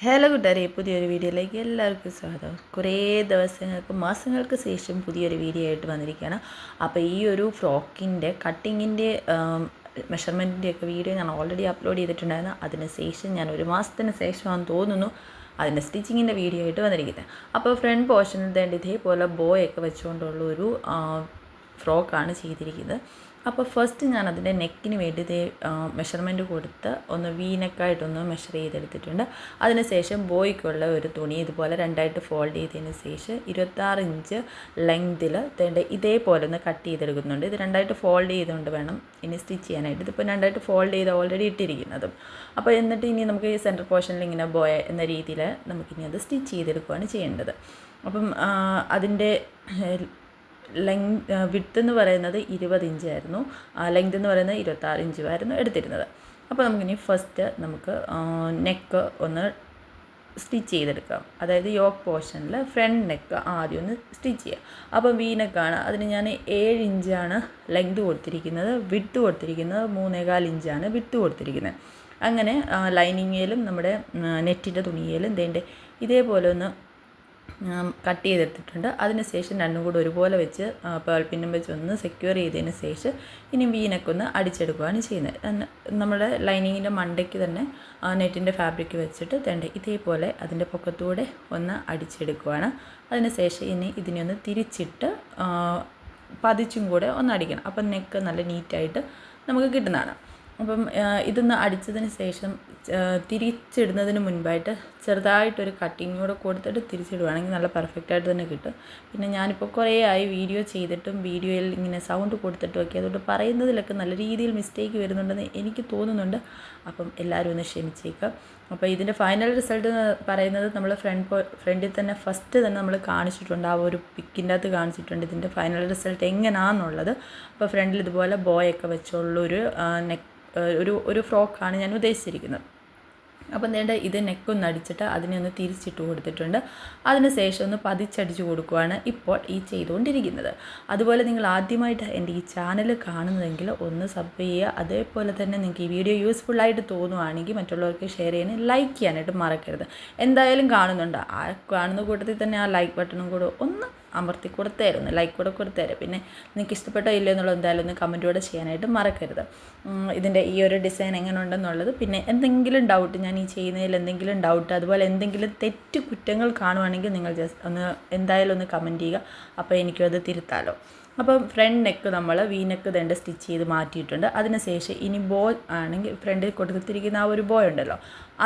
Hello കൂട്ടുകാരെ പുതിയൊരു വീഡിയോയിലേക്ക് എല്ലാവർക്കും സ്വാഗതം. കുറേ ദിവസങ്ങൾക്ക് മാസങ്ങൾക്ക് ശേഷം പുതിയൊരു വീഡിയോ ആയിട്ട് വന്നിരിക്കുകയാണ്. അപ്പോൾ ഈ ഒരു ഫ്രോക്കിന്റെ കട്ടിങ്ങിന്റെ മെഷർമെന്റിന്റെയൊക്കെ വീഡിയോ ഞാൻ ഓൾറെഡി അപ്ലോഡ് ചെയ്തിട്ടുണ്ടായിരുന്നു. അതിന് ശേഷം ഞാൻ ഒരു മാസത്തിന് ശേഷമാണെന്ന് തോന്നുന്നു അതിന്റെ സ്റ്റിച്ചിങ്ങിന്റെ വീഡിയോ ആയിട്ട് വന്നിരിക്കുന്നത്. അപ്പോൾ ഫ്രണ്ട് പോർഷനിൽ വേണ്ടി ഇതേപോലെ ബോയൊക്കെ വെച്ചുകൊണ്ടുള്ള ഒരു ഫ്രോക്കാണ് ചെയ്തിരിക്കുന്നത്. അപ്പോൾ ഫസ്റ്റ് ഞാൻ അതിന്റെ നെക്കിന് വേണ്ടി ഇതേ മെഷർമെന്റ് കൊടുത്ത് ഒന്ന് വി നെക്കായിട്ടൊന്ന് മെഷർ ചെയ്തെടുത്തിട്ടുണ്ട് അതിനുശേഷം ബോയ്ക്കുള്ള ഒരു തുണി ഇതുപോലെ രണ്ടായിട്ട് ഫോൾഡ് ചെയ്തതിന് ശേഷം ഇരുപത്താറ് ഇഞ്ച് ലെങ്തിൽ തേണ്ട ഇതേപോലെ ഒന്ന് കട്ട് ചെയ്തെടുക്കുന്നുണ്ട്. ഇത് രണ്ടായിട്ട് ഫോൾഡ് ചെയ്തുകൊണ്ട് വേണം ഇനി സ്റ്റിച്ച് ചെയ്യാനായിട്ട്. ഇതിപ്പോൾ രണ്ടായിട്ട് ഫോൾഡ് ചെയ്ത് ഓൾറെഡി ഇട്ടിരിക്കുന്നതും. അപ്പോൾ എന്നിട്ട് ഇനി നമുക്ക് ഈ സെന്റർ പോർഷനിൽ ഇങ്ങനെ ബോയ എന്ന രീതിയിൽ നമുക്കിനി അത് സ്റ്റിച്ച് ചെയ്തെടുക്കുകയാണ് ചെയ്യേണ്ടത്. അപ്പം അതിന്റെ ലെങ് വിഡ്ത്ത് എന്ന് പറയുന്നത് ഇരുപത് ഇഞ്ചായിരുന്നു ലെങ്ത് എന്ന് പറയുന്നത് ഇരുപത്താറ് ഇഞ്ചുമായിരുന്നു എടുത്തിരുന്നത്. അപ്പോൾ നമുക്കിനി ഫസ്റ്റ് നമുക്ക് നെക്ക് ഒന്ന് സ്റ്റിച്ച് ചെയ്തെടുക്കാം. അതായത് യോക്ക് പോർഷനിൽ ഫ്രണ്ട് നെക്ക് ആദ്യം ഒന്ന് സ്റ്റിച്ച് ചെയ്യാം. അപ്പോൾ വി നെക്കാണ് അതിന് ഞാൻ ഏഴ് ഇഞ്ചാണ് ലെങ്ത് കൊടുത്തിരിക്കുന്നത് വിട്ട് കൊടുത്തിരിക്കുന്നത് മൂന്നേകാൽ ഇഞ്ചാണ് വിട്ട് കൊടുത്തിരിക്കുന്നത്. അങ്ങനെ ലൈനിങ്ങിലും നമ്മുടെ നെറ്റിന്റെ തുണിയിലും ഇതിന്റെ ഇതേപോലെ ഒന്ന് കട്ട് ചെയ്തെടുത്തിട്ടുണ്ട്. അതിന് ശേഷം രണ്ടും കൂടെ ഒരുപോലെ വെച്ച് പേൾ പിന്നും വെച്ച് ഒന്ന് സെക്യൂർ ചെയ്തതിന് ശേഷം ഇനി വീനൊക്കെ ഒന്ന് അടിച്ചെടുക്കുകയാണ് ചെയ്യുന്നത്. നമ്മുടെ ലൈനിങ്ങിന്റെ മണ്ടയ്ക്ക് തന്നെ നെറ്റിന്റെ ഫാബ്രിക് വെച്ചിട്ട് തേണ്ട ഇതേപോലെ അതിന്റെ പൊക്കത്തൂടെ ഒന്ന് അടിച്ചെടുക്കുകയാണ് അതിന് ശേഷം ഇനി ഇതിനെ ഒന്ന് തിരിച്ചിട്ട് പതിച്ചും കൂടെ ഒന്ന് അടിക്കണം. അപ്പം നെക്ക് നല്ല നീറ്റായിട്ട് നമുക്ക് കിട്ടുന്നതാണ്. അപ്പം ഇതൊന്ന് അടിച്ചതിന് ശേഷം തിരിച്ചിടുന്നതിന് മുൻപായിട്ട് ചെറുതായിട്ടൊരു കട്ടിങ് കൂടെ കൊടുത്തിട്ട് തിരിച്ചിടുവാണെങ്കിൽ നല്ല പെർഫെക്റ്റ് ആയിട്ട് തന്നെ കിട്ടും. പിന്നെ ഞാനിപ്പോൾ കുറേ ആയി വീഡിയോ ചെയ്തിട്ടും വീഡിയോയിൽ ഇങ്ങനെ സൗണ്ട് കൊടുത്തിട്ടും ഒക്കെ അതുകൊണ്ട് പറയുന്നതിലൊക്കെ നല്ല രീതിയിൽ മിസ്റ്റേക്ക് വരുന്നുണ്ടെന്ന് എനിക്ക് തോന്നുന്നുണ്ട്. അപ്പം എല്ലാവരും ഒന്ന് ക്ഷമിച്ചേക്കാം. അപ്പോൾ ഇതിന്റെ ഫൈനൽ റിസൾട്ട് എന്ന് പറയുന്നത് നമ്മൾ ഫ്രണ്ട് ഫ്രണ്ടിൽ തന്നെ ഫസ്റ്റ് തന്നെ നമ്മൾ കാണിച്ചിട്ടുണ്ട്. ആ ഒരു പിക്കിന്റെ അകത്ത് കാണിച്ചിട്ടുണ്ട് ഇതിന്റെ ഫൈനൽ റിസൾട്ട് എങ്ങനെയാണെന്നുള്ളത് അപ്പോൾ ഫ്രണ്ടിൽ ഇതുപോലെ ബോയൊക്കെ വെച്ചുള്ളൊരു നെക്ക് ഒരു ഒരു ഫ്രോക്കാണ് ഞാൻ ഉദ്ദേശിച്ചിരിക്കുന്നത്. അപ്പം നേണ്ട ഇത് നെക്കൊന്ന് അടിച്ചിട്ട് അതിനെ ഒന്ന് തിരിച്ചിട്ട് കൊടുത്തിട്ടുണ്ട്. അതിന് ശേഷം ഒന്ന് പതിച്ചടിച്ച് കൊടുക്കുവാണ് ഇപ്പോൾ ഈ ചെയ്തുകൊണ്ടിരിക്കുന്നത്. അതുപോലെ നിങ്ങൾ ആദ്യമായിട്ട് എന്റെ ഈ ചാനൽ കാണുന്നതെങ്കിൽ ഒന്ന് സബ് ചെയ്യുക. അതേപോലെ തന്നെ നിങ്ങൾക്ക് ഈ വീഡിയോ യൂസ്ഫുൾ ആയിട്ട് തോന്നുവാണെങ്കിൽ മറ്റുള്ളവർക്ക് ഷെയർ ചെയ്യാൻ ലൈക്ക് ചെയ്യാനായിട്ട് മറക്കരുത്. എന്തായാലും കാണുന്നുണ്ട്. ആ കാണുന്ന കൂട്ടത്തിൽ തന്നെ ആ ലൈക്ക് ബട്ടണും കൂടെ ഒന്ന് അമർത്തി കൊടുത്തായിരുന്നു ലൈക്ക് കൂടെ കൊടുത്തേരും. പിന്നെ നിങ്ങൾക്ക് ഇഷ്ടപ്പെട്ടോ ഇല്ലയോ എന്നുള്ളത് എന്തായാലും ഒന്ന് കമന്റോടെ ചെയ്യാനായിട്ട് മറക്കരുത്. ഇതിന്റെ ഈ ഒരു ഡിസൈൻ എങ്ങനെ ഉണ്ടെന്നുള്ളത് പിന്നെ എന്തെങ്കിലും ഡൗട്ട് ഞാൻ ഈ ചെയ്യുന്നതിൽ എന്തെങ്കിലും ഡൗട്ട് അതുപോലെ എന്തെങ്കിലും തെറ്റ് കുറ്റങ്ങൾ കാണുവാണെങ്കിൽ നിങ്ങൾ ജസ്റ്റ് ഒന്ന് എന്തായാലും ഒന്ന് കമന്റ് ചെയ്യുക. അപ്പോൾ എനിക്കും അത് തിരുത്താലോ. അപ്പം ഫ്രണ്ട് നെക്ക് നമ്മൾ വി നെക്ക് തന്നെ സ്റ്റിച്ച് ചെയ്ത് മാറ്റിയിട്ടുണ്ട്. അതിനുശേഷം ഇനി ബോ ആണെങ്കിൽ ഫ്രണ്ടിൽ കൊടുത്തിരിക്കുന്ന ആ ഒരു ബോ ഉണ്ടല്ലോ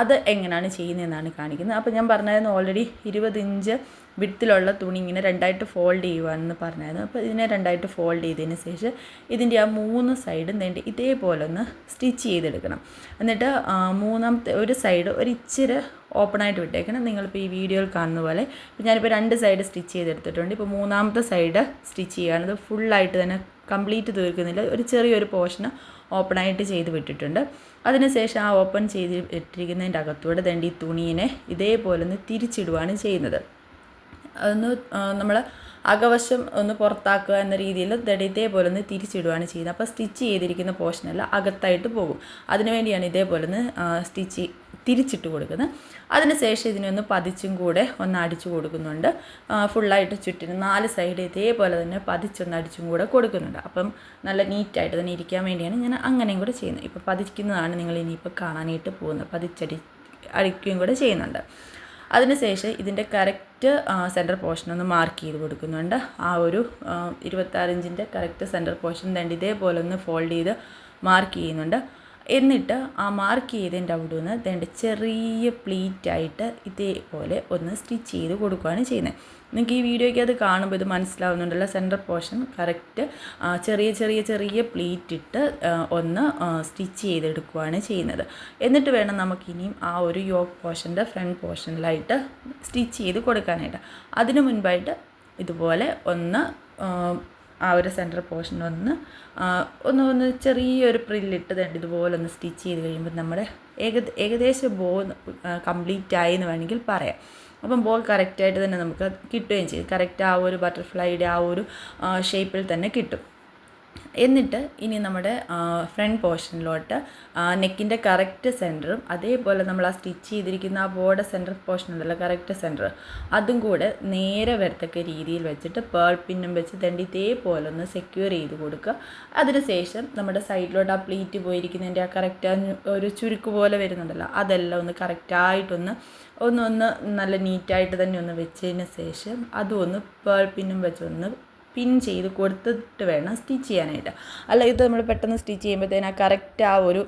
അത് എങ്ങനെയാണ് ചെയ്യുന്നതെന്നാണ് കാണിക്കുന്നത്. അപ്പോൾ ഞാൻ പറഞ്ഞായിരുന്നു ഓൾറെഡി ഇരുപത് ഇഞ്ച് തുണി ഇങ്ങനെ രണ്ടായിട്ട് ഫോൾഡ് ചെയ്യുവാണെന്ന് പറഞ്ഞായിരുന്നു. അപ്പോൾ ഇതിനെ രണ്ടായിട്ട് ഫോൾഡ് ചെയ്തതിന് ശേഷം ഇതിന്റെ ആ മൂന്ന് സൈഡും വേണ്ടി ഇതേപോലെ ഒന്ന് സ്റ്റിച്ച് ചെയ്തെടുക്കണം. എന്നിട്ട് മൂന്നാമത്തെ ഒരു സൈഡ് ഒരു ഇച്ചിരി ഓപ്പണായിട്ട് വിട്ടേക്കണം. നിങ്ങളിപ്പോൾ ഈ വീഡിയോയിൽ കാണുന്ന പോലെ ഇപ്പോൾ ഞാനിപ്പോൾ രണ്ട് സൈഡ് സ്റ്റിച്ച് ചെയ്തെടുത്തിട്ടുണ്ട്. ഇപ്പോൾ മൂന്നാമത്തെ സൈഡ് സ്റ്റിച്ച് ചെയ്യുകയാണ്. ഇത് ഫുള്ളായിട്ട് തന്നെ കംപ്ലീറ്റ് തീർക്കുന്നില്ല. ഒരു ചെറിയൊരു പോർഷന് ഓപ്പണായിട്ട് ചെയ്ത് വിട്ടിട്ടുണ്ട്. അതിനുശേഷം ആ ഓപ്പൺ ചെയ്ത് ഇട്ടിരിക്കുന്നതിന്റെ അകത്തൂടെ തേണ്ടി ഈ തുണീനെ ഇതേപോലെ ഒന്ന് തിരിച്ചിടുകയാണ് ചെയ്യുന്നത്. അതൊന്ന് നമ്മൾ അകവശം ഒന്ന് പുറത്താക്കുക എന്ന രീതിയിൽ ഇതേപോലെ ഒന്ന് തിരിച്ചിടുകയാണ് ചെയ്യുന്നത്. അപ്പോൾ സ്റ്റിച്ച് ചെയ്തിരിക്കുന്ന പോർഷനല്ല അകത്തായിട്ട് പോകും. അതിനുവേണ്ടിയാണ് ഇതേപോലെ ഒന്ന് സ്റ്റിച്ച് തിരിച്ചിട്ട് കൊടുക്കുന്നത്. അതിനുശേഷം ഇതിനൊന്ന് പതിച്ചും കൂടെ ഒന്ന് അടിച്ചു കൊടുക്കുന്നുണ്ട്. ഫുള്ളായിട്ട് ചുറ്റിന് നാല് സൈഡ് ഇതേപോലെ തന്നെ പതിച്ചൊന്ന് അടിച്ചും കൂടെ കൊടുക്കുന്നുണ്ട്. അപ്പം നല്ല നീറ്റായിട്ട് തന്നെ ഇരിക്കാൻ വേണ്ടിയാണ് ഞാൻ അങ്ങനെയും കൂടെ ചെയ്യുന്നത്. ഇപ്പോൾ പതിക്കുന്നതാണ് നിങ്ങൾ ഇനിയിപ്പോൾ കാണാനായിട്ട് പോകുന്നത്. പതിച്ചടി അടിക്കുകയും കൂടെ ചെയ്യുന്നുണ്ട്. അതിനുശേഷം ഇതിന്റെ കറക്റ്റ് സെന്റർ പോർഷൻ ഒന്ന് മാർക്ക് ചെയ്ത് കൊടുക്കുന്നുണ്ട്. ആ ഒരു ഇരുപത്താറിഞ്ചിന്റെ കറക്റ്റ് സെന്റർ പോർഷൻ തന്നെ ഇതേപോലെ ഒന്ന് ഫോൾഡ് ചെയ്ത് മാർക്ക് ചെയ്യുന്നുണ്ട്. എന്നിട്ട് ആ മാർക്ക് ചെയ്തതിന്റെ അവിടെ നിന്ന് ഇതേണ്ട ചെറിയ പ്ലീറ്റായിട്ട് ഇതേപോലെ ഒന്ന് സ്റ്റിച്ച് ചെയ്ത് കൊടുക്കുകയാണ് ചെയ്യുന്നത്. നിങ്ങൾക്ക് ഈ വീഡിയോയ്ക്ക് അത് കാണുമ്പോൾ ഇത് മനസ്സിലാവുന്നുണ്ടല്ലോ. സെന്റർ പോർഷൻ കറക്റ്റ് ചെറിയ ചെറിയ ചെറിയ പ്ലീറ്റ് ഇട്ട് ഒന്ന് സ്റ്റിച്ച് ചെയ്തെടുക്കുകയാണ് ചെയ്യുന്നത്. എന്നിട്ട് വേണം നമുക്കിനിയും ആ ഒരു യോക്ക് പോർഷന്റെ ഫ്രണ്ട് പോർഷനിലായിട്ട് സ്റ്റിച്ച് ചെയ്ത് കൊടുക്കാനായിട്ട്. അതിനു മുൻപായിട്ട് ഇതുപോലെ ഒന്ന് ആ ഒരു സെന്റർ പോർഷൻ ഒന്ന് ഒന്ന് ഒന്ന് ചെറിയൊരു പ്രില്ലിട്ട് തേണ്ട ഇതുപോലെ ഒന്ന് സ്റ്റിച്ച് ചെയ്ത് കഴിയുമ്പോൾ നമ്മുടെ ഏക ഏകദേശം ബോ കംപ്ലീറ്റ് ആയി എന്ന് വേണമെങ്കിൽ പറയാം. അപ്പം ബോൾ കറക്റ്റായിട്ട് തന്നെ നമുക്ക് കിട്ടുകയും ചെയ്യും. കറക്റ്റ് ആ ഒരു ബട്ടർഫ്ലൈയുടെ ആ ഒരു ഷേപ്പിൽ തന്നെ കിട്ടും. എന്നിട്ട് ഇനി നമ്മുടെ ഫ്രണ്ട് പോർഷനിലോട്ട് നെക്കിന്റെ കറക്റ്റ് സെന്ററും അതേപോലെ നമ്മൾ ആ സ്റ്റിച്ച് ചെയ്തിരിക്കുന്ന ആ ബോർഡ് സെന്റർ പോർഷൻ ഉണ്ടല്ലോ കറക്റ്റ് സെന്റർ അതും കൂടെ നേരെ വരത്തക്ക രീതിയിൽ വെച്ചിട്ട് പേൾ പിന്നും വെച്ച് തണ്ടി ഇതേപോലെ ഒന്ന് സെക്യൂർ ചെയ്ത് കൊടുക്കുക. അതിനുശേഷം നമ്മുടെ സൈഡിലോട്ട് ആ പ്ലീറ്റ് പോയിരിക്കുന്നതിന്റെ ആ കറക്റ്റ് ഒരു ചുരുക്ക് പോലെ വരുന്നുണ്ടല്ലോ അതെല്ലാം ഒന്ന് കറക്റ്റായിട്ടൊന്ന് ഒന്ന് ഒന്ന് നല്ല നീറ്റായിട്ട് തന്നെ ഒന്ന് വെച്ചതിന് ശേഷം അതും ഒന്ന് പേൾ പിന്നും വെച്ച് ഒന്ന് പിൻ ചെയ്ത് കൊടുത്തിട്ട് വേണം സ്റ്റിച്ച് ചെയ്യാനായിട്ട്. അല്ല ഇത് നമ്മൾ പെട്ടെന്ന് സ്റ്റിച്ച് ചെയ്യുമ്പോഴത്തേന് കറക്റ്റ് ആ ഒരു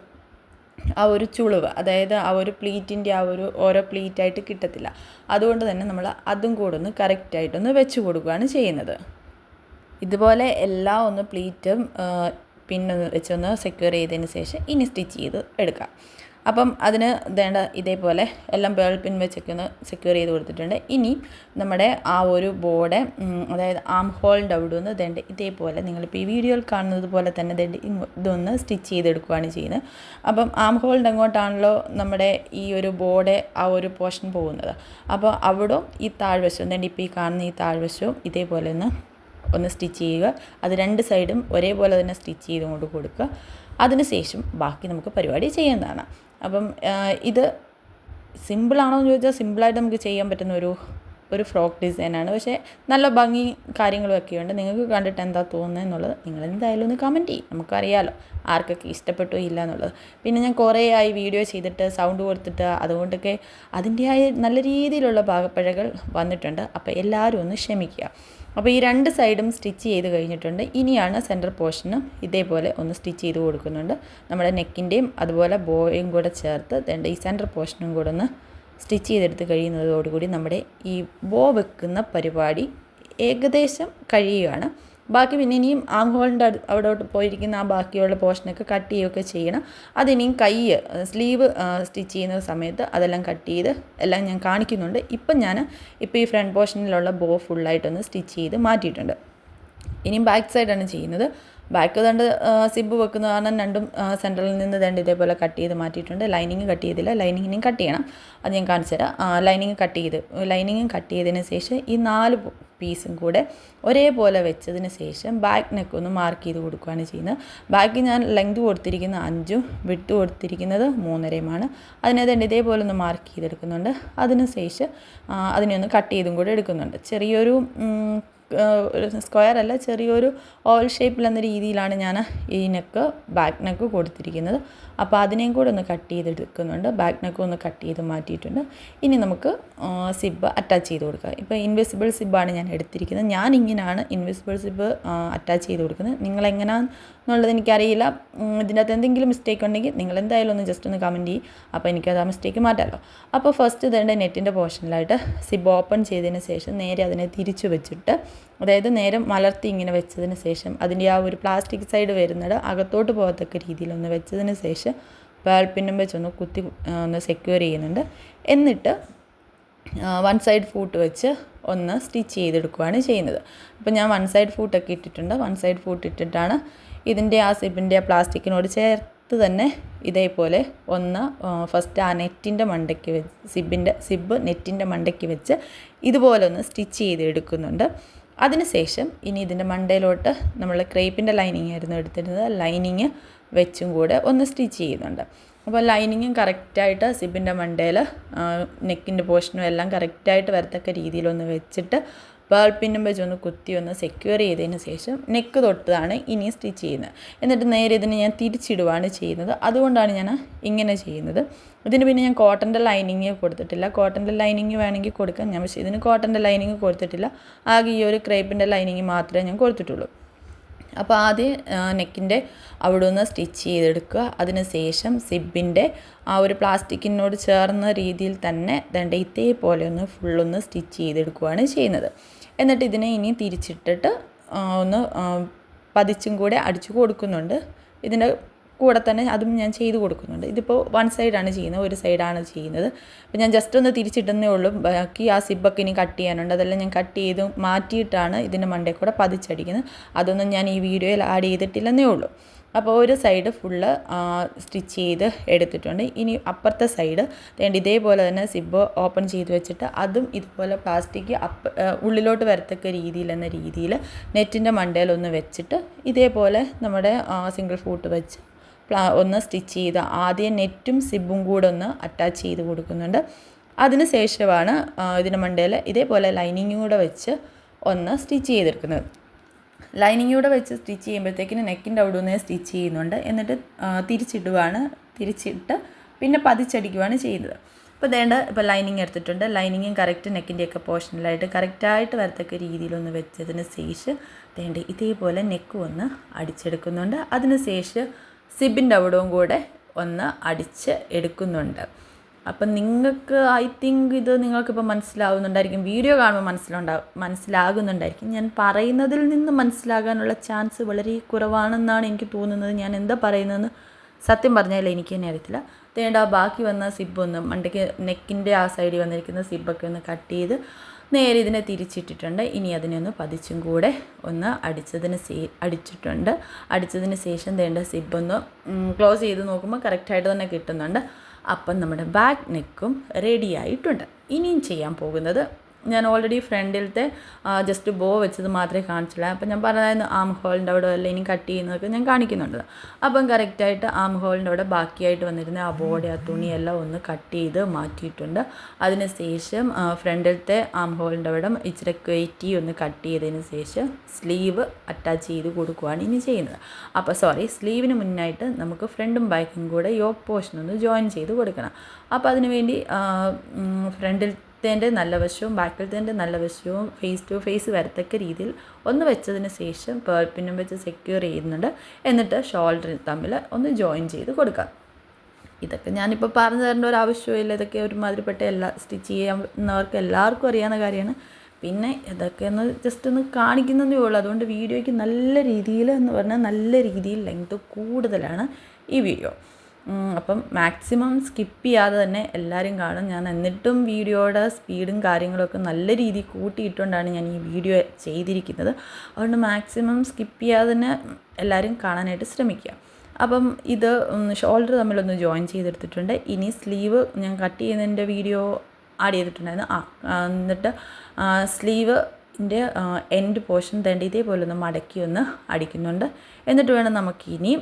ആ ഒരു ചുളിവ് അതായത് ആ ഒരു പ്ലീറ്റിന്റെ ആ ഒരു ഓരോ പ്ലീറ്റായിട്ട് കിട്ടത്തില്ല. അതുകൊണ്ട് തന്നെ നമ്മൾ അതും കൂടെ ഒന്ന് കറക്റ്റായിട്ടൊന്ന് വെച്ച് കൊടുക്കുകയാണ് ചെയ്യുന്നത്. ഇതുപോലെ എല്ലാ ഒന്ന് പ്ലീറ്റും പിന്നെ വെച്ചൊന്ന് സെക്യൂർ ചെയ്തതിന് ശേഷം ഇനി സ്റ്റിച്ച് ചെയ്ത് എടുക്കാം. അപ്പം അതിന് വേണ്ട ഇതേപോലെ എല്ലാം പേൾ പിൻ വെച്ചൊക്കെ ഒന്ന് സെക്യൂർ ചെയ്ത് കൊടുത്തിട്ടുണ്ട്. ഇനി നമ്മുടെ ആ ഒരു ബോർഡ് അതായത് ആം ഹോളിന്റെ അവിടെ ഒന്ന് വേണ്ട ഇതേപോലെ നിങ്ങളിപ്പോൾ ഈ വീഡിയോയിൽ കാണുന്നത് പോലെ തന്നെ ഇതേണ്ട ഇതൊന്ന് സ്റ്റിച്ച് ചെയ്തെടുക്കുകയാണ് ചെയ്യുന്നത്. അപ്പം ആം ഹോളിന്റെ അങ്ങോട്ടാണല്ലോ നമ്മുടെ ഈ ഒരു ബോർഡ് ആ ഒരു പോർഷൻ പോകുന്നത്. അപ്പോൾ അവിടെ ഈ താഴ്വശവും വേണ്ട ഇപ്പോൾ ഈ കാണുന്ന ഈ താഴ്വശവും ഇതേപോലെ ഒന്ന് ഒന്ന് സ്റ്റിച്ച് ചെയ്യുക. അത് രണ്ട് സൈഡും ഒരേപോലെ തന്നെ സ്റ്റിച്ച് ചെയ്തുകൊണ്ട് കൊടുക്കുക. അതിനുശേഷം ബാക്കി നമുക്ക് പരിപാടി ചെയ്യുന്നതാണ് അപ്പം ഇത് സിമ്പിളാണോ എന്ന് ചോദിച്ചാൽ സിമ്പിളായിട്ട് നമുക്ക് ചെയ്യാൻ പറ്റുന്ന ഒരു ഒരു ഫ്രോക്ക് ഡിസൈനാണ്. പക്ഷേ നല്ല ഭംഗി കാര്യങ്ങളൊക്കെ ഉണ്ട്. നിങ്ങൾക്ക് കണ്ടിട്ട് എന്താ തോന്നുന്നത് എന്നുള്ളത് നിങ്ങൾ എന്തായാലും ഒന്ന് കമന്റ് ചെയ്യും. നമുക്കറിയാലോ ആർക്കൊക്കെ ഇഷ്ടപ്പെട്ടു ഇല്ല എന്നുള്ളത്. പിന്നെ ഞാൻ കുറേ ആയി വീഡിയോ ചെയ്തിട്ട് സൗണ്ട് കൊടുത്തിട്ട് അതുകൊണ്ടൊക്കെ അതിന്റെതായ നല്ല രീതിയിലുള്ള പാകപ്പഴകൾ വന്നിട്ടുണ്ട്. അപ്പോൾ എല്ലാവരും ഒന്ന് ക്ഷമിക്കുക. അപ്പോൾ ഈ രണ്ട് സൈഡും സ്റ്റിച്ച് ചെയ്ത് കഴിഞ്ഞിട്ടുണ്ട്. ഇനിയാണ് സെന്റർ പോർഷനും ഇതേപോലെ ഒന്ന് സ്റ്റിച്ച് ചെയ്ത് കൊടുക്കുന്നുണ്ട്. നമ്മുടെ നെക്കിന്റെയും അതുപോലെ ബോയും കൂടെ ചേർത്ത് ഈ സെന്റർ പോർഷനും കൂടെ ഒന്ന് സ്റ്റിച്ച് ചെയ്തെടുത്ത് കഴിയുന്നതോടുകൂടി നമ്മുടെ ഈ ബോ വെക്കുന്ന പരിപാടി ഏകദേശം കഴിയുകയാണ്. ബാക്കി പിന്നെ ഇനിയും ആം ഹോളിന്റെ അവിടോട്ട് പോയിരിക്കുന്ന ആ ബാക്കിയുള്ള പോർഷനൊക്കെ കട്ട് ചെയ്യുകയൊക്കെ ചെയ്യണം. അതിനിയും കൈ സ്ലീവ് സ്റ്റിച്ച് ചെയ്യുന്ന സമയത്ത് അതെല്ലാം കട്ട് ചെയ്ത് എല്ലാം ഞാൻ കാണിക്കുന്നുണ്ട്. ഇപ്പം ഞാൻ ഇപ്പോൾ ഈ ഫ്രണ്ട് പോർഷനിലുള്ള ബോ ഫുള്ളായിട്ടൊന്ന് സ്റ്റിച്ച് ചെയ്ത് മാറ്റിയിട്ടുണ്ട്. ഇനിയും ബാക്ക് സൈഡാണ് ചെയ്യുന്നത്. ബാക്ക് ദണ്ട് സിബ് വെക്കുന്ന കാരണം രണ്ടും സെന്ററിൽ നിന്ന് ദണ്ട് ഇതേപോലെ കട്ട് ചെയ്ത് മാറ്റിയിട്ടുണ്ട്. ലൈനിങ് കട്ട് ചെയ്തില്ല. ലൈനിങ്ങിനും കട്ട് ചെയ്യണം. അത് ഞാൻ കാണിച്ചു തരാം. ലൈനിങ് കട്ട് ചെയ്ത് ലൈനിങ്ങും കട്ട് ചെയ്തതിന് ശേഷം ഈ നാല് പീസും കൂടെ ഒരേപോലെ വെച്ചതിന് ശേഷം ബാക്ക് നെക്ക് ഒന്ന് മാർക്ക് ചെയ്ത് കൊടുക്കുകയാണ് ചെയ്യുന്നത്. ബാക്കി ഞാൻ ലെങ്ത് കൊടുത്തിരിക്കുന്ന അഞ്ചും വിട്ട് കൊടുത്തിരിക്കുന്നത് മൂന്നരയുമാണ്. അതിനെ തന്നെ ഇതേപോലെ ഒന്ന് മാർക്ക് ചെയ്തെടുക്കുന്നുണ്ട്. അതിന് ശേഷം അതിനെ ഒന്ന് കട്ട് ചെയ്തും കൂടെ എടുക്കുന്നുണ്ട്. ചെറിയൊരു സ്ക്വയർ അല്ല ചെറിയൊരു ഓവൽ ഷേപ്പിൽ എന്ന രീതിയിലാണ് ഞാൻ ഈ നെക്ക് ബാക്ക് നെക്ക് കൊടുത്തിരിക്കുന്നത്. അപ്പോൾ അതിനെയും കൂടെ ഒന്ന് കട്ട് ചെയ്തെടുക്കുന്നുണ്ട്. ബാക്ക് നെക്ക് ഒന്ന് കട്ട് ചെയ്ത് മാറ്റിയിട്ടുണ്ട്. ഇനി നമുക്ക് സിബ് അറ്റാച്ച് ചെയ്ത് കൊടുക്കുക ഇപ്പോൾ ഇൻവിസിബിൾ സിബാണ് ഞാൻ എടുത്തിരിക്കുന്നത്. ഞാൻ ഇങ്ങനെയാണ് ഇൻവിസിബിൾ സിബ് അറ്റാച്ച് ചെയ്ത് കൊടുക്കുന്നത്. നിങ്ങൾ എങ്ങനെയാണെന്നുള്ളത് എനിക്കറിയില്ല. ഇതിന്റെ അകത്ത് എന്തെങ്കിലും മിസ്റ്റേക്ക് ഉണ്ടെങ്കിൽ നിങ്ങൾ എന്തായാലും ഒന്ന് ജസ്റ്റ് ഒന്ന് കമന്റ് ചെയ്യും. അപ്പോൾ എനിക്കത് ആ മിസ്റ്റേക്ക് മാറ്റാമല്ലോ അപ്പോൾ ഫസ്റ്റ് ഇതേണ്ട നെറ്റിന്റെ പോർഷനിലായിട്ട് സിബ് ഓപ്പൺ ചെയ്തതിന് ശേഷം നേരെ അതിനെ തിരിച്ചു വെച്ചിട്ട് അതായത് നേരം മലർത്തി ഇങ്ങനെ വെച്ചതിന് ശേഷം അതിന്റെ ആ ഒരു പ്ലാസ്റ്റിക് സൈഡ് വരുന്നത് അകത്തോട്ട് പോകത്തക്ക രീതിയിലൊന്ന് വെച്ചതിന് ശേഷം വേൾപ്പിനും വെച്ചൊന്ന് കുത്തി ഒന്ന് സെക്യൂർ ചെയ്യുന്നുണ്ട്. എന്നിട്ട് വൺ സൈഡ് ഫൂട്ട് വെച്ച് ഒന്ന് സ്റ്റിച്ച് ചെയ്തെടുക്കുകയാണ് ചെയ്യുന്നത്. അപ്പോൾ ഞാൻ വൺ സൈഡ് ഫൂട്ടൊക്കെ ഇട്ടിട്ടുണ്ട്. വൺ സൈഡ് ഫൂട്ട് ഇട്ടിട്ടാണ് ഇതിന്റെ ആ സിബിന്റെ പ്ലാസ്റ്റിക്കിനോട് ചേർത്ത് തന്നെ ഇതേപോലെ ഒന്ന് ഫസ്റ്റ് ആ നെറ്റിന്റെ മണ്ടയ്ക്ക് വെച്ച് സിബിന്റെ സിബ് നെറ്റിന്റെ മണ്ടയ്ക്ക് വെച്ച് ഇതുപോലെ ഒന്ന് സ്റ്റിച്ച് ചെയ്തെടുക്കുന്നുണ്ട്. അതിനുശേഷം ഇനി ഇതിന്റെ മണ്ടയിലോട്ട് നമ്മൾ ക്രേപ്പിന്റെ ലൈനിങ് ആയിരുന്നു എടുത്തിരുന്നത്. ലൈനിങ് വെച്ചും കൂടെ ഒന്ന് സ്റ്റിച്ച് ചെയ്യുന്നുണ്ട്. അപ്പോൾ ലൈനിങ്ങും കറക്റ്റായിട്ട് സിബിന്റെ മണ്ടയിൽ നെക്കിന്റെ പോർഷനും എല്ലാം കറക്റ്റായിട്ട് വരത്തക്ക രീതിയിലൊന്ന് വെച്ചിട്ട് പേൾ പിന്നും വെച്ച് ഒന്ന് കുത്തി ഒന്ന് സെക്യൂർ ചെയ്തതിന് ശേഷം നെക്ക് തൊട്ടതാണ് ഇനി സ്റ്റിച്ച് ചെയ്യുന്നത്. എന്നിട്ട് നേരെ ഇതിനെ ഞാൻ തിരിച്ചിടുവാണ് ചെയ്യുന്നത്. അതുകൊണ്ടാണ് ഞാൻ ഇങ്ങനെ ചെയ്യുന്നത്. ഇതിന് പിന്നെ ഞാൻ കോട്ടന്റെ ലൈനിങ് കൊടുത്തിട്ടില്ല. കോട്ടന്റെ ലൈനിങ് വേണമെങ്കിൽ കൊടുക്കാം. ഞാൻ പക്ഷേ ഇതിന് കോട്ടന്റെ ലൈനിങ് കൊടുത്തിട്ടില്ല. ആകെ ഈ ഒരു ക്രേപ്പിന്റെ ലൈനിങ് മാത്രമേ ഞാൻ കൊടുത്തിട്ടുള്ളൂ. അപ്പോൾ ആദ്യം നെക്കിന്റെ അവിടെ നിന്ന് സ്റ്റിച്ച് ചെയ്തെടുക്കുക. അതിന് ശേഷം സിബിന്റെ ആ ഒരു പ്ലാസ്റ്റിക്കിനോട് ചേർന്ന രീതിയിൽ തന്നെ ദണ്ട ഇതേപോലെ ഒന്ന് ഫുള്ളൊന്ന് സ്റ്റിച്ച് ചെയ്തെടുക്കുകയാണ് ചെയ്യുന്നത്. എന്നിട്ട് ഇതിനെ ഇനി തിരിച്ചിട്ടിട്ട് ഒന്ന് പതിച്ചും കൂടെ അടിച്ചു കൊടുക്കുന്നുണ്ട്. ഇതിന്റെ കൂടെ തന്നെ അതും ഞാൻ ചെയ്തു കൊടുക്കുന്നുണ്ട്. ഇതിപ്പോൾ വൺ സൈഡാണ് ചെയ്യുന്നത് ഒരു സൈഡാണ് ചെയ്യുന്നത്. അപ്പോൾ ഞാൻ ജസ്റ്റ് ഒന്ന് തിരിച്ചിട്ടുന്നേ ഉള്ളൂ. ബാക്കി ആ സിബൊക്കെ ഇനി കട്ട് ചെയ്യാനുണ്ട്. അതെല്ലാം ഞാൻ കട്ട് ചെയ്ത് മാറ്റിയിട്ടാണ് ഇതിന്റെ മണ്ടേ കൂടെ പതിച്ചടിക്കുന്നത്. അതൊന്നും ഞാൻ ഈ വീഡിയോയിൽ ആഡ് ചെയ്തിട്ടില്ലെന്നേ ഉള്ളൂ. അപ്പോൾ ഒരു സൈഡ് ഫുള്ള് സ്റ്റിച്ച് ചെയ്ത് എടുത്തിട്ടുണ്ട്. ഇനി അപ്പുറത്തെ സൈഡ് വേണ്ട ഇതേപോലെ തന്നെ സിബ് ഓപ്പൺ ചെയ്ത് വെച്ചിട്ട് അതും ഇതുപോലെ പ്ലാസ്റ്റിക് അപ്പ് ഉള്ളിലോട്ട് വരത്തക്ക രീതിയിൽ എന്ന രീതിയിൽ നെറ്റിന്റെ മണ്ടയിലൊന്ന് വെച്ചിട്ട് ഇതേപോലെ നമ്മുടെ സിംഗിൾ ഫൂട്ട് വെച്ച് പ്ലാ ഒന്ന് സ്റ്റിച്ച് ചെയ്ത് ആദ്യം നെറ്റും സിബും കൂടെ ഒന്ന് അറ്റാച്ച് ചെയ്ത് കൊടുക്കുന്നുണ്ട്. അതിന് ശേഷമാണ് ഇതിന് മണ്ടയിൽ ഇതേപോലെ ലൈനിങ്ങും കൂടെ വെച്ച് ഒന്ന് സ്റ്റിച്ച് ചെയ്തെടുക്കുന്നത്. ലൈനിങ് കൂടെ വെച്ച് സ്റ്റിച്ച് ചെയ്യുമ്പോഴത്തേക്കിന് നെക്കിന്റെ അവിടെ നിന്ന് സ്റ്റിച്ച് ചെയ്യുന്നുണ്ട്. എന്നിട്ട് തിരിച്ചിടുവാണ് തിരിച്ചിട്ട് പിന്നെ പതിച്ചടിക്കുവാണ് ചെയ്യുന്നത്. അപ്പോൾ ദേണ്ട ഇപ്പോൾ ലൈനിങ് എടുത്തിട്ടുണ്ട്. ലൈനിങ്ങും കറക്റ്റ് നെക്കിന്റെയൊക്കെ പോർഷനിലായിട്ട് കറക്റ്റായിട്ട് വരത്തക്ക രീതിയിലൊന്ന് വെച്ചതിന് ശേഷം ദേണ്ട ഇതേപോലെ നെക്ക് ഒന്ന് അടിച്ചെടുക്കുന്നുണ്ട്. അതിന് ശേഷം സിബിന്റെ അവിടവും കൂടെ ഒന്ന് അടിച്ച് എടുക്കുന്നുണ്ട്. അപ്പം നിങ്ങൾക്ക് ഐ തിങ്ക് ഇത് നിങ്ങൾക്കിപ്പോൾ മനസ്സിലാവുന്നുണ്ടായിരിക്കും. വീഡിയോ കാണുമ്പോൾ മനസ്സിലുണ്ടാവും മനസ്സിലാകുന്നുണ്ടായിരിക്കും. ഞാൻ പറയുന്നതിൽ നിന്ന് മനസ്സിലാകാനുള്ള ചാൻസ് വളരെ കുറവാണെന്നാണ് എനിക്ക് തോന്നുന്നത്. ഞാൻ എന്താ പറയുന്നതെന്ന് സത്യം പറഞ്ഞാൽ എനിക്ക് തന്നെ അറിയത്തില്ല. തേണ്ട ബാക്കി വന്ന സിബ് ഒന്ന് മണ്ടയ്ക്ക് നെക്കിന്റെ ആ സൈഡിൽ വന്നിരിക്കുന്ന സിബൊക്കെ ഒന്ന് കട്ട് ചെയ്ത് നേരെ ഇതിനെ തിരിച്ചിട്ടിട്ടുണ്ട്. ഇനി അതിനെ ഒന്ന് പതിച്ചും കൂടെ ഒന്ന് അടിച്ചതിന് സേ അടിച്ചിട്ടുണ്ട്. അടിച്ചതിന് ശേഷം തേണ്ട സിബ് ഒന്ന് ക്ലോസ് ചെയ്ത് നോക്കുമ്പോൾ കറക്റ്റായിട്ട് തന്നെ കിട്ടുന്നുണ്ട്. അപ്പം നമ്മുടെ ബാക്ക് നെക്കും റെഡി ആയിട്ടുണ്ട്. ഇനിയും ചെയ്യാൻ പോകുന്നത് ഞാൻ ഓൾറെഡി ഫ്രണ്ടിലത്തെ ജസ്റ്റ് ബോ വെച്ചത് മാത്രമേ കാണിച്ചുള്ളൂ. അപ്പം ഞാൻ പറഞ്ഞായിരുന്നു ആം ഹോളിന്റെ അവിടെ അല്ല ഇനി കട്ട് ചെയ്യുന്നതൊക്കെ ഞാൻ കാണിക്കുന്നുണ്ട്. അപ്പം കറക്റ്റായിട്ട് ആം ഹോളിന്റെ അവിടെ ബാക്കിയായിട്ട് വന്നിരുന്ന ആ ബോഡി ആ തുണിയെല്ലാം ഒന്ന് കട്ട് ചെയ്ത് മാറ്റിയിട്ടുണ്ട്. അതിന് ശേഷം ഫ്രണ്ടിലത്തെ ആം ഹോളിന്റെ അവിടെ ഇച്ചിരി കയറ്റി ഒന്ന് കട്ട് ചെയ്തതിന് ശേഷം സ്ലീവ് അറ്റാച്ച് ചെയ്ത് കൊടുക്കുകയാണ് ഇനി ചെയ്യുന്നത്. അപ്പോൾ സോറി സ്ലീവിന് മുന്നായിട്ട് നമുക്ക് ഫ്രണ്ടും ബാക്കും കൂടെ യോക്ക് പോർഷൻ ഒന്ന് ജോയിൻ ചെയ്ത് കൊടുക്കണം. അപ്പോൾ അതിനുവേണ്ടി ഫ്രണ്ടിൽ ത്തേന്റെ നല്ല വശവും ബാക്കിലത്തേന്റെ നല്ല വശവും ഫേസ് ടു ഫേസ് വരത്തക്ക രീതിയിൽ ഒന്ന് വെച്ചതിന് ശേഷം പേർപ്പിനും വെച്ച് സെക്യൂർ ചെയ്യുന്നുണ്ട്. എന്നിട്ട് ഷോൾഡർ തമ്മിൽ ഒന്ന് ജോയിൻ ചെയ്ത് കൊടുക്കാം. ഇതൊക്കെ ഞാനിപ്പോൾ പറഞ്ഞു തരേണ്ട ഒരു ആവശ്യമില്ല ഇതൊക്കെ ഒരുമാതിരിപ്പെട്ട എല്ലാ സ്റ്റിച്ച് ചെയ്യുന്നവർക്ക് എല്ലാവർക്കും അറിയാവുന്ന കാര്യമാണ്. പിന്നെ ഇതൊക്കെ ഒന്ന് ജസ്റ്റ് ഒന്ന് കാണിക്കുന്നതേ ഉള്ളൂ. അതുകൊണ്ട് വീഡിയോയ്ക്ക് നല്ല രീതിയിൽ എന്ന് പറഞ്ഞാൽ നല്ല രീതിയിൽ ലെങ്ത് കൂടുതലാണ് ഈ വീഡിയോ അപ്പം മാക്സിമം സ്കിപ്പ് ചെയ്യാതെ തന്നെ എല്ലാവരും കാണും. ഞാൻ എന്നിട്ടും വീഡിയോയുടെ സ്പീഡും കാര്യങ്ങളൊക്കെ നല്ല രീതിയിൽ കൂട്ടിയിട്ടുകൊണ്ടാണ് ഞാൻ ഈ വീഡിയോ ചെയ്തിരിക്കുന്നത്. അതുകൊണ്ട് മാക്സിമം സ്കിപ്പ് ചെയ്യാതെ തന്നെ എല്ലാവരും കാണാനായിട്ട് ശ്രമിക്കുക. അപ്പം ഇത് ഷോൾഡർ തമ്മിലൊന്ന് ജോയിൻ ചെയ്തെടുത്തിട്ടുണ്ട്. ഇനി സ്ലീവ് ഞാൻ കട്ട് ചെയ്യുന്നതിന്റെ വീഡിയോ ആഡ് ചെയ്തിട്ടുണ്ടായിരുന്നു. ആ എന്നിട്ട് സ്ലീവ് ന്റെ എൻഡ് പോർഷൻ തേണ്ട ഇതേപോലെ ഒന്ന് മടക്കി ഒന്ന് അടിക്കുന്നുണ്ട്. എന്നിട്ട് വേണം നമുക്കിനി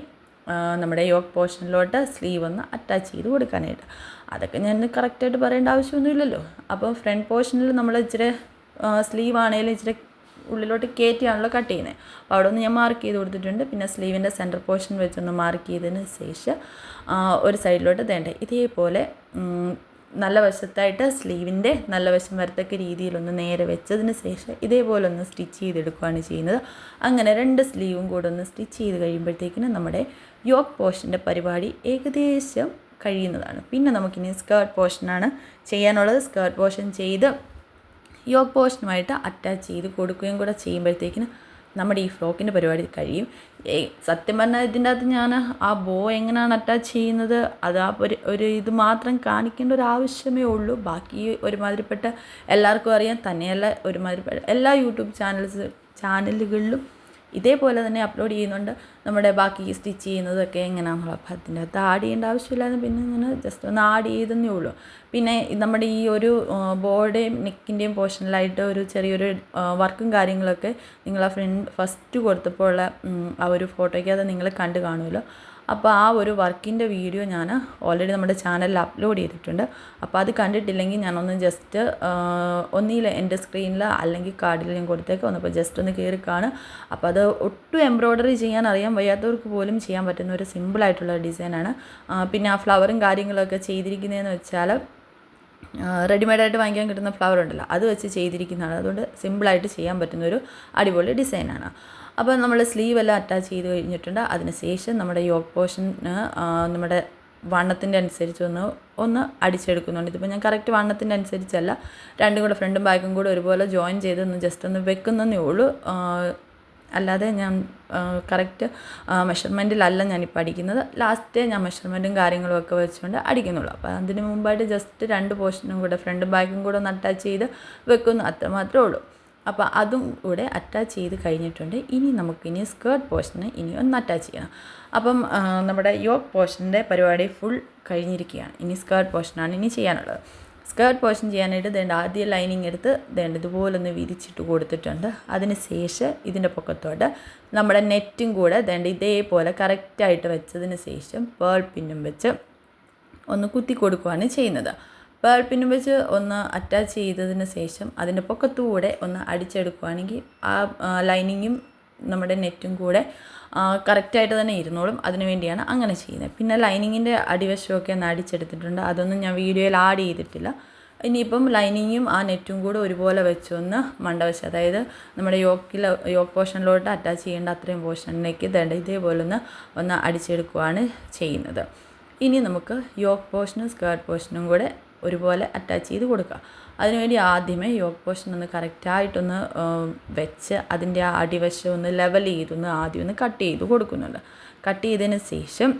നമ്മുടെ യോക്ക് പോർഷനിലോട്ട് സ്ലീവ് ഒന്ന് അറ്റാച്ച് ചെയ്ത് കൊടുക്കാനായിട്ട്. അതൊക്കെ ഞാൻ കറക്റ്റായിട്ട് പറയേണ്ട ആവശ്യമൊന്നുമില്ലല്ലോ. അപ്പോൾ ഫ്രണ്ട് പോർഷനിൽ നമ്മൾ ഇച്ചിരി സ്ലീവ് ആണെങ്കിലും ഇച്ചിരി ഉള്ളിലോട്ട് കയറ്റിയാണല്ലോ കട്ട് ചെയ്യുന്നത്. അപ്പോൾ അവിടെ ഒന്ന് ഞാൻ മാർക്ക് ചെയ്ത് കൊടുത്തിട്ടുണ്ട്. പിന്നെ സ്ലീവിന്റെ സെന്റർ പോർഷൻ വെച്ചൊന്ന് മാർക്ക് ചെയ്തതിന് ശേഷം ഒരു സൈഡിലോട്ട് തേണ്ടേ ഇതേപോലെ നല്ല വശത്തായിട്ട് സ്ലീവിന്റെ നല്ല വശം വരത്തക്ക രീതിയിലൊന്ന് നേരെ വെച്ചതിന് ശേഷം ഇതേപോലെ ഒന്ന് സ്റ്റിച്ച് ചെയ്തെടുക്കുകയാണ് ചെയ്യുന്നത്. അങ്ങനെ രണ്ട് സ്ലീവും കൂടെ ഒന്ന് സ്റ്റിച്ച് ചെയ്ത് കഴിയുമ്പോഴത്തേക്കിന് നമ്മുടെ യോക്ക് പോർഷന്റെ പരിപാടി ഏകദേശം കഴിയുന്നതാണ്. പിന്നെ നമുക്കിനി സ്കേർട്ട് പോർഷനാണ് ചെയ്യാനുള്ളത്. സ്കേർട്ട് പോർഷൻ ചെയ്ത് യോക്ക് പോർഷനുമായിട്ട് അറ്റാച്ച് ചെയ്ത് കൊടുക്കുകയും കൂടെ ചെയ്യുമ്പോഴത്തേക്കിനും നമ്മുടെ ഈ ഫ്രോക്കിന്റെ പരിപാടി കഴിയും. സത്യം പറഞ്ഞാൽ ഇതിന്റെ അകത്ത് ഞാൻ ആ ബോ എങ്ങനെയാണ് അറ്റാച്ച് ചെയ്യുന്നത് അത് ആ ഒരു ഒരു ഇത് മാത്രം കാണിക്കേണ്ട ഒരു ആവശ്യമേ ഉള്ളൂ. ബാക്കി ഒരുമാതിരിപ്പെട്ട എല്ലാവർക്കും അറിയാം. തന്നെയല്ല ഒരുമാതിരിപ്പെട്ട എല്ലാ യൂട്യൂബ് ചാനൽസ് ചാനലുകളിലും ഇതേപോലെ തന്നെ അപ്ലോഡ് ചെയ്യുന്നുണ്ട്. നമ്മുടെ ബാക്കി സ്റ്റിച്ച് ചെയ്യുന്നതൊക്കെ എങ്ങനെയാണെന്നുള്ള അപ്പോൾ അതിന്റെ അകത്ത് ആഡ് ചെയ്യേണ്ട ആവശ്യമില്ലാതെ പിന്നെ ഇങ്ങനെ ജസ്റ്റ് ഒന്ന് ആഡ് ചെയ്തെന്നേ ഉള്ളൂ. പിന്നെ നമ്മുടെ ഈ ഒരു ബോർഡേയും നെക്കിന്റെയും പോർഷനിലായിട്ട് ഒരു ചെറിയൊരു വർക്കും കാര്യങ്ങളൊക്കെ നിങ്ങൾ ഫ്രണ്ട് ഫസ്റ്റ് കൊടുത്തപ്പോൾ ഉള്ള ആ ഒരു ഫോട്ടോയ്ക്ക് അത് നിങ്ങൾ കണ്ടു കാണുമല്ലോ. അപ്പോൾ ആ ഒരു വർക്കിന്റെ വീഡിയോ ഞാൻ ഓൾറെഡി നമ്മുടെ ചാനലിൽ അപ്ലോഡ് ചെയ്തിട്ടുണ്ട്. അപ്പോൾ അത് കണ്ടിട്ടില്ലെങ്കിൽ ഞാനൊന്ന് ജസ്റ്റ് ഒന്നിൽ എന്റെ സ്ക്രീനിൽ അല്ലെങ്കിൽ കാർഡിൽ ഞാൻ കൊടുത്തേക്ക് വന്നപ്പോൾ ജസ്റ്റ് ഒന്ന് കയറി കാണും അപ്പോൾ അത് ഒട്ടും എംബ്രോയ്ഡറി ചെയ്യാൻ അറിയാൻ വയ്യാത്തവർക്ക് പോലും ചെയ്യാൻ പറ്റുന്ന ഒരു സിമ്പിളായിട്ടുള്ള ഡിസൈനാണ് പിന്നെ ആ ഫ്ലവറും കാര്യങ്ങളൊക്കെ ചെയ്തിരിക്കുന്നതെന്ന് വെച്ചാൽ റെഡിമെയ്ഡായിട്ട് വാങ്ങിക്കാൻ കിട്ടുന്ന ഫ്ലവർ ഉണ്ടല്ലോ അത് വെച്ച് ചെയ്തിരിക്കുന്നതാണ്. അതുകൊണ്ട് സിമ്പിളായിട്ട് ചെയ്യാൻ പറ്റുന്ന ഒരു അടിപൊളി ഡിസൈനാണ് അപ്പോൾ നമ്മൾ സ്ലീവ് എല്ലാം അറ്റാച്ച് ചെയ്ത് കഴിഞ്ഞിട്ടുണ്ട്. അതിനുശേഷം നമ്മുടെ യോക്ക് പോർഷൻ നമ്മുടെ വണ്ണത്തിന്റെ അനുസരിച്ച് ഒന്ന് ഒന്ന് അടിച്ചെടുക്കുന്നുണ്ട്. ഇതിപ്പോൾ ഞാൻ കറക്റ്റ് വണ്ണത്തിന്റെ അനുസരിച്ചല്ല രണ്ടും കൂടെ ഫ്രണ്ടും ബാക്കും കൂടെ ഒരുപോലെ ജോയിൻ ചെയ്ത് ഒന്ന് ജസ്റ്റ് ഒന്ന് വെക്കുന്നതേ ഉള്ളൂ. അല്ലാതെ ഞാൻ കറക്റ്റ് മെഷർമെന്റിലല്ല ഞാനിപ്പോൾ അടിക്കുന്നത്. ലാസ്റ്റ് ഞാൻ മെഷർമെന്റും കാര്യങ്ങളും ഒക്കെ വെച്ചുകൊണ്ട് അടിക്കുന്നുള്ളൂ. അപ്പോൾ അതിന് മുമ്പായിട്ട് ജസ്റ്റ് രണ്ട് പോർഷനും കൂടെ ഫ്രണ്ടും ബാക്കും കൂടെ ഒന്ന് അറ്റാച്ച് ചെയ്ത് വെക്കുന്നു. അത്രമാത്രമേ ഉള്ളൂ. അപ്പോൾ അതും കൂടെ അറ്റാച്ച് ചെയ്ത് കഴിഞ്ഞിട്ടുണ്ട്. ഇനി നമുക്കിനി സ്കേർട്ട് പോർഷന് ഇനി ഒന്ന് അറ്റാച്ച് ചെയ്യണം. അപ്പം നമ്മുടെ യോക്ക് പോർഷന്റെ പരിപാടി ഫുൾ കഴിഞ്ഞിരിക്കുകയാണ്. ഇനി സ്കേർട്ട് പോർഷനാണ് ഇനി ചെയ്യാനുള്ളത്. സ്കേർട്ട് പോർഷൻ ചെയ്യാനായിട്ട് ദേണ്ട ആദ്യം ലൈനിങ് എടുത്ത് ദേണ്ട ഇതുപോലെ ഒന്ന് വിരിച്ചിട്ട് കൊടുത്തിട്ടുണ്ട്. അതിന് ശേഷം ഇതിന്റെ പൊക്കത്തോട്ട് നമ്മുടെ നെറ്റും കൂടെ ദേണ്ട ഇതേപോലെ കറക്റ്റായിട്ട് വെച്ചതിന് ശേഷം പേൾ പിന്നും വെച്ച് ഒന്ന് കുത്തി കൊടുക്കുകയാണ് ചെയ്യുന്നത്. പേൾ പിന്നും വെച്ച് ഒന്ന് അറ്റാച്ച് ചെയ്തതിന് ശേഷം അതിന്റെ പൊക്കത്തൂടെ ഒന്ന് അടിച്ചെടുക്കുകയാണെങ്കിൽ ആ ലൈനിങ്ങും നമ്മുടെ നെറ്റും കൂടെ കറക്റ്റായിട്ട് തന്നെ ഇരുന്നോളും. അതിനു വേണ്ടിയാണ് അങ്ങനെ ചെയ്യുന്നത്. പിന്നെ ലൈനിങ്ങിന്റെ അടിവശമൊക്കെ ഒന്ന് അടിച്ചെടുത്തിട്ടുണ്ട്. അതൊന്നും ഞാൻ വീഡിയോയിൽ ആഡ് ചെയ്തിട്ടില്ല. ഇനിയിപ്പം ലൈനിങ്ങും ആ നെറ്റും കൂടെ ഒരുപോലെ വെച്ചൊന്ന് മണ്ടവശം അതായത് നമ്മുടെ യോക്കിൽ യോക്ക് പോർഷനിലോട്ട് അറ്റാച്ച് ചെയ്യേണ്ട അത്രയും പോർഷനിലേക്ക് തേണ്ട ഇതേപോലെ ഒന്ന് ഒന്ന് അടിച്ചെടുക്കുവാണ് ചെയ്യുന്നത്. ഇനി നമുക്ക് യോക്ക് പോർഷനും സ്കേർട്ട് പോർഷനും കൂടെ ഒരുപോലെ അറ്റാച്ച് ചെയ്ത് കൊടുക്കുക. അതിനുവേണ്ടി ആദ്യമേ യോഗ പോഷൻ ഒന്ന് കറക്റ്റായിട്ടൊന്ന് വെച്ച് അതിന്റെ ആ അടിവശം ഒന്ന് ലെവൽ ചെയ്തൊന്ന് ആദ്യം ഒന്ന് കട്ട് ചെയ്ത് കൊടുക്കുന്നുണ്ട്. കട്ട് ചെയ്തതിന് ശേഷം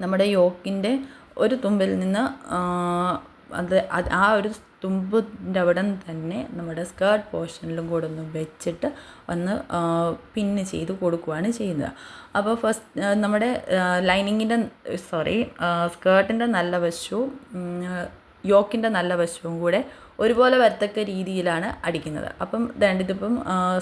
നമ്മുടെ യോഗിന്റെ ഒരു തുമ്പിൽ നിന്ന് അത് ആ ഒരു തുമ്പിന്റെ അവിടെ തന്നെ നമ്മുടെ സ്കേർട്ട് പോർഷനിലും കൂടെ ഒന്ന് വെച്ചിട്ട് ഒന്ന് പിന്ന് ചെയ്ത് കൊടുക്കുകയാണ് ചെയ്യുന്നത്. അപ്പോൾ ഫസ്റ്റ് നമ്മുടെ ലൈനിങ്ങിന്റെ സോറി സ്കേർട്ടിന്റെ നല്ല വശവും യോക്കിന്റെ നല്ല വശവും കൂടെ ഒരുപോലെ വരത്തക്ക രീതിയിലാണ് അടിക്കുന്നത്. അപ്പം രണ്ടിതിപ്പം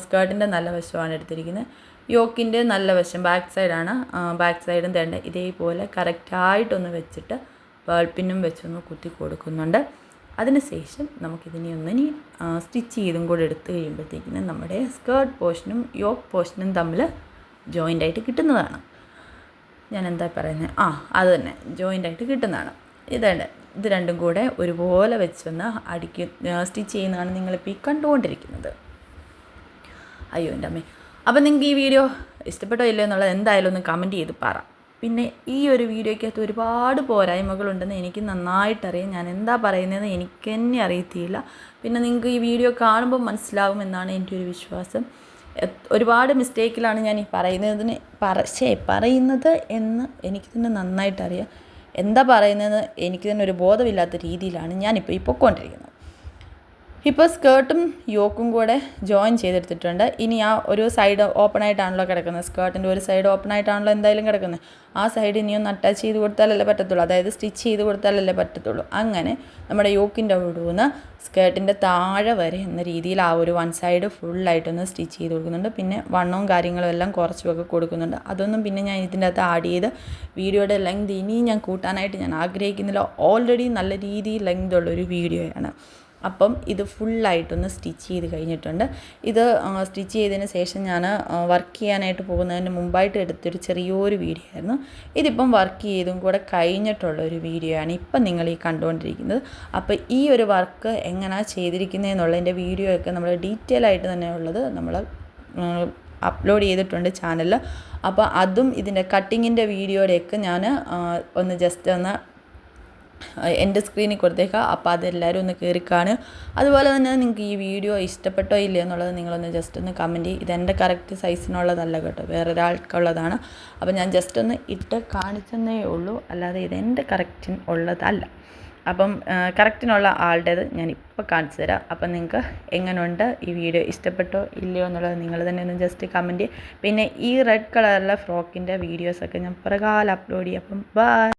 സ്കേർട്ടിന്റെ നല്ല വശമാണ് എടുത്തിരിക്കുന്നത്. യോക്കിന്റെ നല്ല വശം ബാക്ക് സൈഡാണ് ബാക്ക് സൈഡും തേണ്ട ഇതേപോലെ കറക്റ്റായിട്ടൊന്ന് വെച്ചിട്ട് വേൾപ്പിനും വെച്ചൊന്ന് കുത്തി കൊടുക്കുന്നുണ്ട്. അതിനുശേഷം നമുക്കിതിനെ ഒന്നിനി സ്റ്റിച്ച് ചെയ്തും കൂടെ എടുത്തു കഴിയുമ്പോഴത്തേക്കിന് നമ്മുടെ സ്കേർട്ട് പോർഷനും യോക്ക് പോർഷനും തമ്മിൽ ജോയിന്റ് ആയിട്ട് കിട്ടുന്നതാണ്. ഞാൻ എന്താ പറയുന്നത് ആ അത് തന്നെ. ജോയിന്റ് ആയിട്ട് കിട്ടുന്നതാണ്. ഇതാണ് ഇത് രണ്ടും കൂടെ ഒരുപോലെ വെച്ചൊന്ന് അടിക്ക് സ്റ്റിച്ച് ചെയ്യുന്നതാണ് നിങ്ങളിപ്പോൾ ഈ കണ്ടുകൊണ്ടിരിക്കുന്നത്. അയ്യോ എന്റെ അമ്മേ. അപ്പം നിങ്ങൾക്ക് ഈ വീഡിയോ ഇഷ്ടപ്പെട്ടോ ഇല്ലയോ എന്നുള്ളത് എന്തായാലും ഒന്ന് കമന്റ് ചെയ്ത് പറ. പിന്നെ ഈ ഒരു വീഡിയോയ്ക്കകത്ത് ഒരുപാട് പോരായ്മകളുണ്ടെന്ന് എനിക്ക് നന്നായിട്ടറിയാം. ഞാൻ എന്താ പറയുന്നതെന്ന് എനിക്ക് തന്നെ അറിയത്തില്ല. പിന്നെ നിങ്ങൾക്ക് ഈ വീഡിയോ കാണുമ്പോൾ മനസ്സിലാവുമെന്നാണ് എന്റെ ഒരു വിശ്വാസം. ഒരുപാട് മിസ്റ്റേക്കിലാണ് ഞാൻ ഈ പറയുന്നതിന് പറ ശേ പറയുന്നത് എന്ന് എനിക്ക് തന്നെ നന്നായിട്ടറിയാം. എന്താ പറയുന്നതെന്ന് എനിക്ക് തന്നെ ഒരു ബോധമില്ലാത്ത രീതിയിലാണ് ഞാനിപ്പോൾ ഈ പൊയ്ക്കൊണ്ടിരിക്കുന്നത് ഇപ്പോൾ സ്കേർട്ടും യോക്കും കൂടെ ജോയിൻ ചെയ്തെടുത്തിട്ടുണ്ട്. ഇനി ആ ഒരു സൈഡ് ഓപ്പൺ ആയിട്ടാണല്ലോ കിടക്കുന്നത്. സ്കേർട്ടിന്റെ ഒരു സൈഡ് ഓപ്പൺ ആയിട്ടാണല്ലോ എന്തായാലും കിടക്കുന്നത്. ആ സൈഡ് ഇനി ഒന്ന് അറ്റാച്ച് ചെയ്ത് കൊടുത്താലല്ലേ പറ്റത്തുള്ളൂ. അതായത് സ്റ്റിച്ച് ചെയ്ത് കൊടുത്താലല്ലേ പറ്റത്തുള്ളൂ. അങ്ങനെ നമ്മുടെ യോക്കിന്റെ അവിടെ നിന്ന് സ്കേർട്ടിന്റെ താഴെ വരെ എന്ന രീതിയിൽ ആ ഒരു വൺ സൈഡ് ഫുള്ളായിട്ടൊന്ന് സ്റ്റിച്ച് ചെയ്ത് കൊടുക്കുന്നുണ്ട്. പിന്നെ വണ്ണവും കാര്യങ്ങളും എല്ലാം കുറച്ചുമൊക്കെ കൊടുക്കുന്നുണ്ട്. അതൊന്നും പിന്നെ ഞാൻ ഇതിന്റെ അകത്ത് ആഡ് ചെയ്ത് വീഡിയോയുടെ ലെങ്ത് ഇനിയും ഞാൻ കൂട്ടാനായിട്ട് ഞാൻ ആഗ്രഹിക്കുന്നില്ല. ഓൾറെഡി നല്ല രീതിയിൽ ലെങ്ത് ഉള്ളൊരു വീഡിയോയാണ്. അപ്പം ഇത് ഫുള്ളായിട്ടൊന്ന് സ്റ്റിച്ച് ചെയ്ത് കഴിഞ്ഞിട്ടുണ്ട്. ഇത് സ്റ്റിച്ച് ചെയ്തതിന് ശേഷം ഞാൻ വർക്ക് ചെയ്യാനായിട്ട് പോകുന്നതിന് മുമ്പായിട്ട് എടുത്തൊരു ചെറിയൊരു വീഡിയോ ആയിരുന്നു. ഇതിപ്പം വർക്ക് ചെയ്തും കൂടെ കഴിഞ്ഞിട്ടുള്ള ഒരു വീഡിയോ ആണ് ഇപ്പം നിങ്ങൾ ഈ കണ്ടുകൊണ്ടിരിക്കുന്നത്. അപ്പോൾ ഈ ഒരു വർക്ക് എങ്ങനെയാണ് ചെയ്തിരിക്കുന്നതെന്നുള്ളതിന്റെ വീഡിയോ ഒക്കെ നമ്മൾ ഡീറ്റെയിൽ ആയിട്ട് തന്നെ ഉള്ളത് നമ്മൾ അപ്ലോഡ് ചെയ്തിട്ടുണ്ട് ചാനലിൽ അപ്പോൾ അതും ഇതിന്റെ കട്ടിങ്ങിന്റെ വീഡിയോയുടെയൊക്കെ ഞാൻ ഒന്ന് ജസ്റ്റ് ഒന്ന് എന്റെ സ്ക്രീനിൽ കൊടുത്തേക്കാം അപ്പോൾ അതെല്ലാവരും ഒന്ന് കയറി കാണുക. അതുപോലെ തന്നെ നിങ്ങൾക്ക് ഈ വീഡിയോ ഇഷ്ടപ്പെട്ടോ ഇല്ലയോ എന്നുള്ളത് നിങ്ങളൊന്ന് ജസ്റ്റ് ഒന്ന് കമന്റ് ചെയ്യും ഇതെന്റെ കറക്റ്റ് സൈസിനുള്ളതല്ല കേട്ടോ. വേറെ ഒരാൾക്കുള്ളതാണ് അപ്പോൾ ഞാൻ ജസ്റ്റ് ഒന്ന് ഇട്ട് കാണിച്ചെന്നേ ഉള്ളൂ. അല്ലാതെ ഇതെന്റെ കറക്റ്റിന് ഉള്ളതല്ല. അപ്പം കറക്റ്റിനുള്ള ആളുടേത് ഞാൻ ഇപ്പോൾ കാണിച്ചു തരാം. അപ്പം നിങ്ങൾക്ക് എങ്ങനെയുണ്ട് ഈ വീഡിയോ ഇഷ്ടപ്പെട്ടോ ഇല്ലയോ എന്നുള്ളത് നിങ്ങൾ തന്നെ ഒന്ന് ജസ്റ്റ് കമന്റ് പിന്നെ ഈ റെഡ് കളറിലെ ഫ്രോക്കിന്റെ വീഡിയോസൊക്കെ ഞാൻ പുറകാലം അപ്ലോഡ് ചെയ്യും. അപ്പം ബൈ